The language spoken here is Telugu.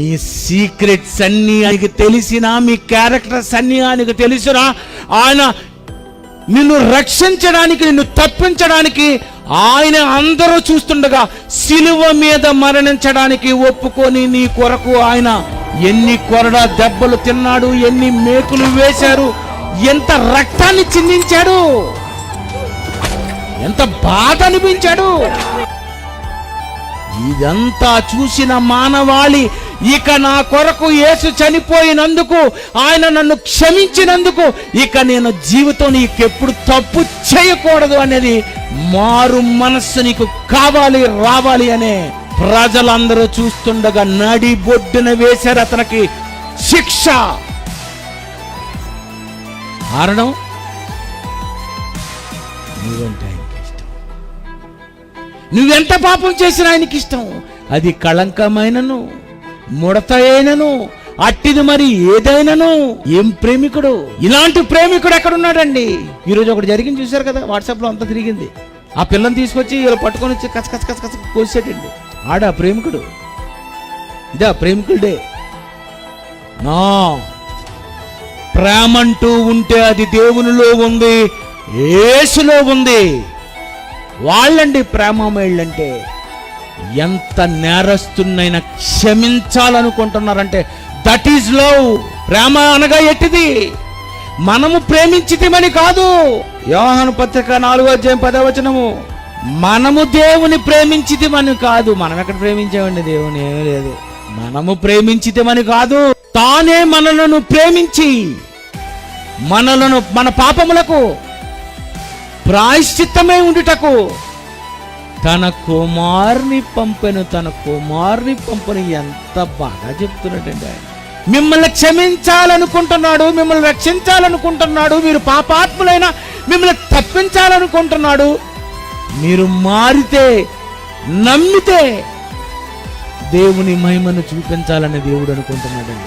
మీ సీక్రెట్స్ అన్ని ఆయనకి తెలిసినా మీ క్యారెక్టర్స్ అన్ని ఆయనకు తెలిసినా ఆయన నిన్ను రక్షించడానికి నిన్ను తప్పించడానికి ఆయన అందరూ చూస్తుండగా సిలువ మీద మరణించడానికి ఒప్పుకొని నీ కొరకు ఆయన ఎన్ని కొరడా దెబ్బలు తిన్నాడు ఎన్ని మేకులు వేశారు ఎంత రక్తాన్ని చిందించాడు ఎంత బాధ అనిపించాడు ఇదంతా చూసిన మానవాళి ఇక నా కొరకు యేసు చనిపోయినందుకు ఆయన నన్ను క్షమించినందుకు ఇక నేను జీవితం నీకెప్పుడు తప్పు చేయకూడదు అనేది మారు మనస్సు నీకు కావాలి రావాలి అనే ప్రజలందరూ చూస్తుండగా నడి బొడ్డున వేశారు అతనికి శిక్ష. కారణం? నువ్వంటే ఆయనకి ఇష్టం. నువ్వెంత పాపం చేసినా ఆయనకి ఇష్టం. అది కళంకమైనను. ముడత అయినను అట్టిది మరి ఏదైనాను? ఏం ప్రేమికుడు? ఇలాంటి ప్రేమికుడు ఎక్కడున్నాడండి? ఈరోజు ఒకటి జరిగింది చూశారు కదా వాట్సాప్లో అంతా తిరిగింది. ఆ పిల్లని తీసుకొచ్చి ఇలా పట్టుకొని వచ్చి కచ కచ కచ కచ కోసేటండి. ఆడా ప్రేమికుడు? ఇదా ప్రేమికుడు. డే నా ప్రేమంటూ ఉంటే అది దేవునిలో ఉంది యేసులో ఉంది. వాళ్ళండి ప్రేమమేళ్ళంటే. ఎంత నేరస్తున్నైనా క్షమించాలనుకుంటున్నారంటే దట్ ఈజ్ లవ్ ప్రేమ అనగా ఎట్టిది? మనము ప్రేమించితమని కాదు. యోహాను పత్రిక నాలుగో అధ్యాయం పదో వచనము. మనము దేవుని ప్రేమించితమని కాదు. మనం ఎక్కడ ప్రేమించామండి దేవుని? ఏమీ లేదు. మనము ప్రేమించితమని కాదు. తానే మనలను ప్రేమించి మనలను మన పాపములకు ప్రాయశ్చిత్తమై ఉండుటకు తన కుమారుని పంపెను తన కుమారుని పంపను ఎంత బాగా చెప్తున్నాడండి ఆయన. మిమ్మల్ని క్షమించాలనుకుంటున్నాడు మిమ్మల్ని రక్షించాలనుకుంటున్నాడు మీరు పాపాత్ములైన మిమ్మల్ని తప్పించాలనుకుంటున్నాడు. మీరు మారితే నమ్మితే దేవుని మహిమను చూపించాలని దేవుడు అనుకుంటున్నాడండి.